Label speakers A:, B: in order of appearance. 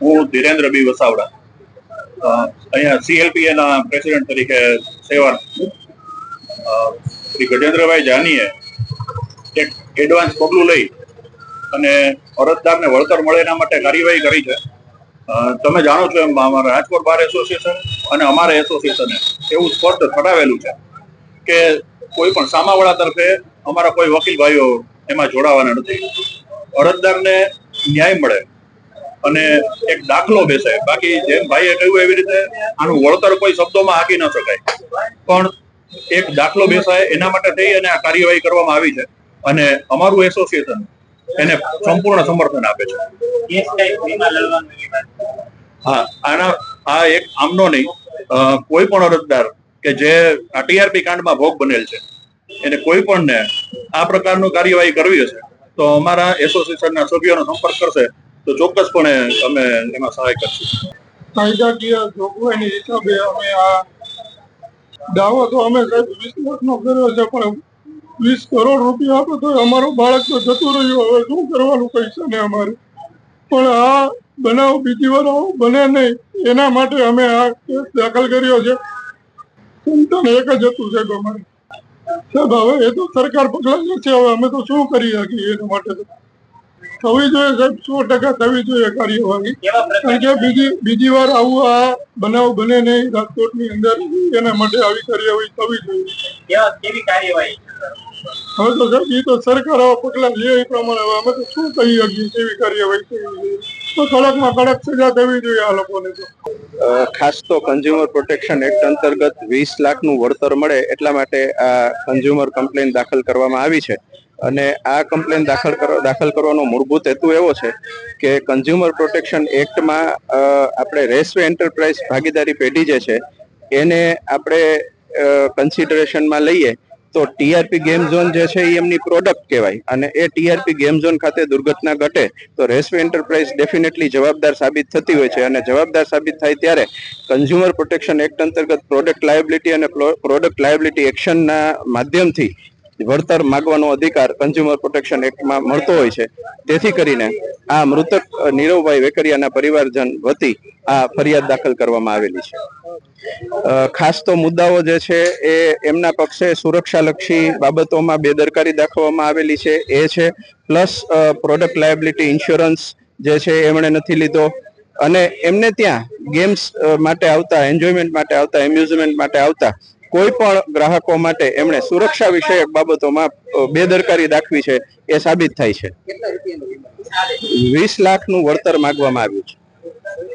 A: હું ધીરેન્દ્ર બી વસાવડા. અહીંયા સીએલપીએ ના પ્રેસિડેન્ટ તરીકે સેવા શ્રી ગજેન્દ્રભાઈ જાનીએ એક એડવાન્સ પગલું લઈ અને અરજદારને વળતર મળે એના માટે કાર્યવાહી કરી છે. તમે જાણો છો એમ અમારા રાજકોટ બાર એસોસિએશન અને અમારા એસોસિએશને એવું સ્પષ્ટ ઠરાવેલું છે કે કોઈ પણ સામાવાળા તરફે અમારા કોઈ વકીલ ભાઈઓ એમાં જોડાવાના નથી. અરજદારને ન્યાય મળે અને એક દાખલો બેસે. બાકી જેમ ભાઈએ કહ્યું એવી રીતે, આનું વળતર કોઈ શબ્દોમાં હાકી ન શકાય. પણ એક દાખલો બેસાય, એના માટે થઈ અને આ કાર્યવાહી કરવામાં આવી છે. અને અમારું એસોસિએશન એને સંપૂર્ણ સમર્થન આપે છે. હા, આના, આ એક આમનો નહીં. કોઈ પણ અરજદાર કે જે આ ટીઆરપી કાંડમાં ભોગ બનેલ છે, એને કોઈ પણ ને આ પ્રકારનું કાર્યવાહી કરવી હશે, તો અમારા એસોસિએશનના સભ્યોનો સંપર્ક કરશે તો ચોક્કસપણે અમે એમાં સહાય કરશું.
B: કાયદાકીય જોગવાઈની હિસાબે અમે આ દાવો તો અમે સાહેબ વીસ લાખનો કર્યો છે, પણ વીસ કરોડ રૂપિયા આપો તો અમારું બાળક તો જતું રહ્યું. હવે શું કરવાનું પૈસા ને અમારે? પણ આ બનાવ બીજી વાર બને નહીં. એના માટે અમે આ કેસ દાખલ કર્યો છે. સંતાન એક જ હતું સાહેબ અમારે. સાહેબ, હવે એ તો સરકાર પગલાં છે હવે અમે તો શું કરી શકીએ એના માટે? થવી જોઈએ સાહેબ સો ટકા થવી જોઈએ કાર્યવાહી કારણ કે બીજી બીજી વાર આવું આ બનાવ બને નહીં રાજકોટની અંદર એના માટે આવી કાર્યવાહી થવી જોઈએ. હવે તો સાહેબ એ તો સરકાર આવા પગલા લે એ પ્રમાણે હવે અમે તો શું કહી શકીએ કેવી કાર્યવાહી થવી જોઈએ? તો કડકમાં કડક સજા થવી જોઈએ આ લોકોને તો.
C: ખાસ તો કન્ઝ્યુમર પ્રોટેક્શન એક્ટ અંતર્ગત વીસ લાખનું વળતર મળે એટલા માટે આ કન્ઝ્યુમર કમ્પ્લેન દાખલ કરવામાં આવી છે. અને આ કમ્પ્લેન દાખલ દાખલ કરવાનો મૂળભૂત હેતુ એવો છે કે કન્ઝ્યુમર પ્રોટેક્શન એક્ટમાં આપણે રેસવે એન્ટરપ્રાઇઝ ભાગીદારી પેઢી જે છે, એને આપણે કન્સિડરેશનમાં લઈએ તો ટીઆરપી ગેમ ઝોન જે છે એ એમની પ્રોડક્ટ કહેવાય. અને એ ટીઆરપી ગેમ ઝોન ખાતે દુર્ઘટના ઘટે તો રેસવે એન્ટરપ્રાઇઝ ડેફિનેટલી જવાબદાર સાબિત થતી હોય છે. અને જવાબદાર સાબિત થાય ત્યારે કન્ઝ્યુમર પ્રોટેક્શન એક્ટ અંતર્ગત પ્રોડક્ટ લાયબિલિટી અને પ્રોડક્ટ લાયબિલિટી એક્શનના માધ્યમથી વળતર માગવાનો અધિકાર કન્ઝ્યુમર પ્રોટેક્શન એક્ટમાં મળતો હોય છે. તેથી કરીને આ મૃતક નીરવભાઈ વેકરિયાના પરિવારજન વતી આ ફરિયાદ દાખલ કરવામાં આવેલી છે. ખાસ તો મુદ્દાઓ જે છે એ એમના પક્ષે સુરક્ષાલક્ષી બાબતોમાં બેદરકારી દાખવવામાં આવેલી છે. એ છે, પ્લસ પ્રોડક્ટ લાયબિલિટી ઇન્સ્યોરન્સ જે છે એમણે નથી લીધો. અને એમને ત્યાં ગેમ્સ માટે આવતા, એન્જોયમેન્ટ માટે આવતા, એમ્યુઝમેન્ટ માટે આવતા કોઈ પણ ગ્રાહકો માટે એમણે સુરક્ષા વિષયક બાબતોમાં બેદરકારી દાખવી છે એ સાબિત થાય છે. વીસ લાખનું વળતર માગવામાં આવ્યું છે.